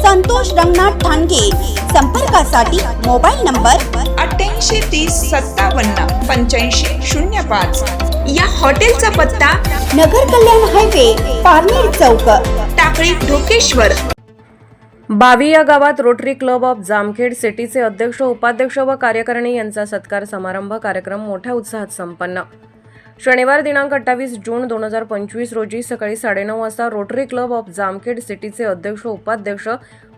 संतोष रंगनाथ ठाणगे. संपर्कासाठी mobile number अठ्ठ्याऐंशी तीस सत्तावन्न पंच्याऐंशी शून्य पाच. या हॉटेलचा पत्ता नगर कल्याण हायवे पारनेर चौक. टाकळी ढोकेश्वर. बावी या गावात रोटरी क्लब ऑफ जामखेड सिटीचे अध्यक्ष उपाध्यक्ष व कार्यकारिणी यांचा सत्कार समारंभ कार्यक्रम मोठ्या उत्साहात संपन्न. शनिवार दिनांक अठ्ठावीस जून दोन हजार पंचवीस रोजी सकाळी साडेनऊ वाजता रोटरी क्लब ऑफ जामखेड सिटीचे अध्यक्ष उपाध्यक्ष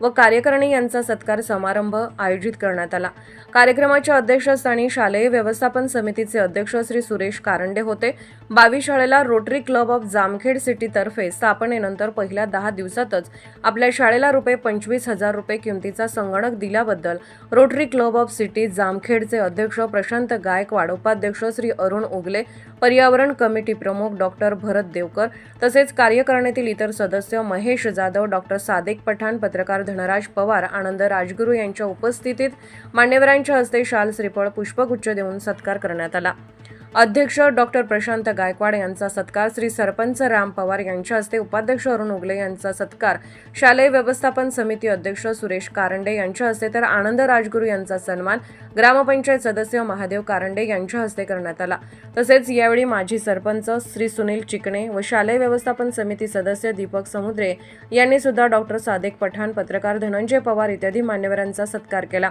व कार्यकारिणी यांचा सत्कार समारंभ आयोजित करण्यात आला. कार्यक्रमाच्या अध्यक्षस्थानी शालेय व्यवस्थापन समितीचे अध्यक्ष श्री सुरेश कारंडे होते. बावी शाळेला रोटरी क्लब ऑफ जामखेड सिटीतर्फे स्थापनेनंतर पहिल्या दहा दिवसातच आपल्या शाळेला रुपये पंचवीस हजार रुपये किमतीचा संगणक दिल्याबद्दल रोटरी क्लब ऑफ सिटी जामखेडचे अध्यक्ष प्रशांत गायकवाड उपाध्यक्ष श्री अरुण उगले पर्यावरण कमिटी प्रमुख डॉक्टर भरत देवकर तसेच कार्यकारिणीतील इतर सदस्य महेश जाधव डॉक्टर सादेक पठाण पत्रकार धनराज पवार आनंद राजगुरू यांच्या उपस्थितीत मान्यवरांच्या हस्ते शाल श्रीफळ पुष्पगुच्छ देऊन सत्कार करण्यात आला. अध्यक्ष डॉक्टर प्रशांत गायकवाड यांचा सत्कार श्री सरपंच राम पवार यांच्या हस्ते उपाध्यक्ष अरुण उगले यांचा सत्कार. शालेय व्यवस्थापन समिती अध्यक्ष सुरेश कारंडे यांच्या हस्ते तर आनंद राजगुरू यांचा सन्मान ग्रामपंचायत सदस्य महादेव कारंडे यांच्या हस्ते करण्यात आला. तसेच यावेळी माजी सरपंच श्री सुनील चिकणे व शालेय व्यवस्थापन समिती सदस्य दीपक समुद्रे यांनी सुद्धा डॉक्टर सादेक पठाण पत्रकार धनंजय पवार इत्यादी मान्यवरांचा सत्कार केला.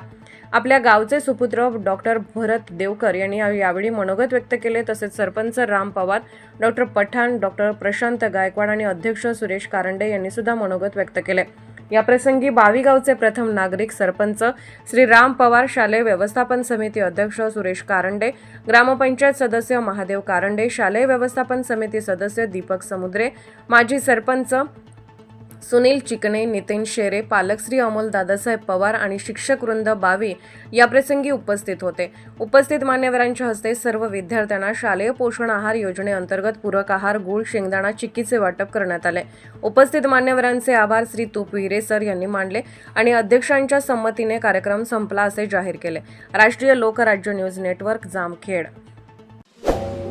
आपल्या गावचे सुपुत्र डॉक्टर भरत देवकर यांनी यावेळी मनोगत व्यक्त केले तसेच सरपंच राम पवार डॉक्टर पठाण डॉक्टर प्रशांत गायकवाड आणि अध्यक्ष सुरेश कारंडे यांनी सुद्धा मनोगत व्यक्त केले. याप्रसंगी बावीगावचे प्रथम नागरिक सरपंच श्री राम पवार शालेय व्यवस्थापन समिती अध्यक्ष सुरेश कारंडे ग्रामपंचायत सदस्य महादेव कारंडे शालेय व्यवस्थापन समिती सदस्य दीपक समुद्रे माजी सरपंच सुनील चिकणे नितीन शेरे पालक श्री अमोल दादासाहेब पवार आणि शिक्षक वृंद बावी याप्रसंगी उपस्थित होते. उपस्थित मान्यवरांच्या हस्ते सर्व विद्यार्थ्यांना शालेय पोषण आहार योजनेअंतर्गत पूरक आहार गुळ शेंगदाणा चिक्कीचे वाटप करण्यात आले. उपस्थित मान्यवरांचे आभार श्री तुपविरे सर यांनी मानले आणि अध्यक्षांच्या संमतीने कार्यक्रम संपला असे जाहीर केले. राष्ट्रीय लोकराज्य न्यूज नेटवर्क जामखेड.